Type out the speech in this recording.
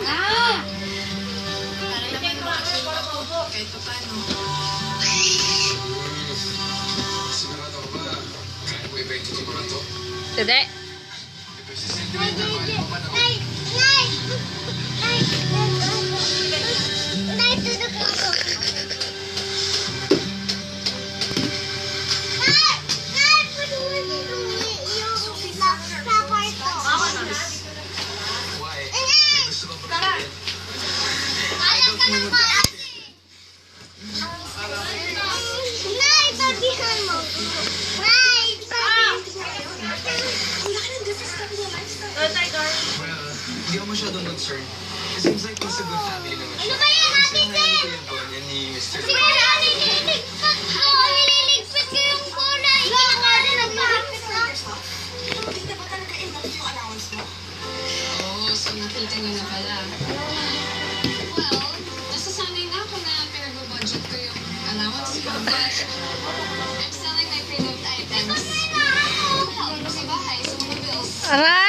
Ah! Para naman makatulong ako kahit pa paano. Sigurado ka ba? Kaya mo iba yung tuturuan to? Hindi. Ito Well, hindi ako masyadong concerned. It seems like he's a good family naman siya. Ano ba yan, Ate Kasi nga Jen? yung yan ni Mr. Sige na, nililigpit ko. Nililigpit ko yung kulay. Ginawa na ng bakit na. Oo, so nakita niyo na pala. Well, nasasanay na ako na pinag-budget ko yung allowance ko. But I'm selling my pre-loved items. Na. Help ko sa bahay sa mga bills. Aray!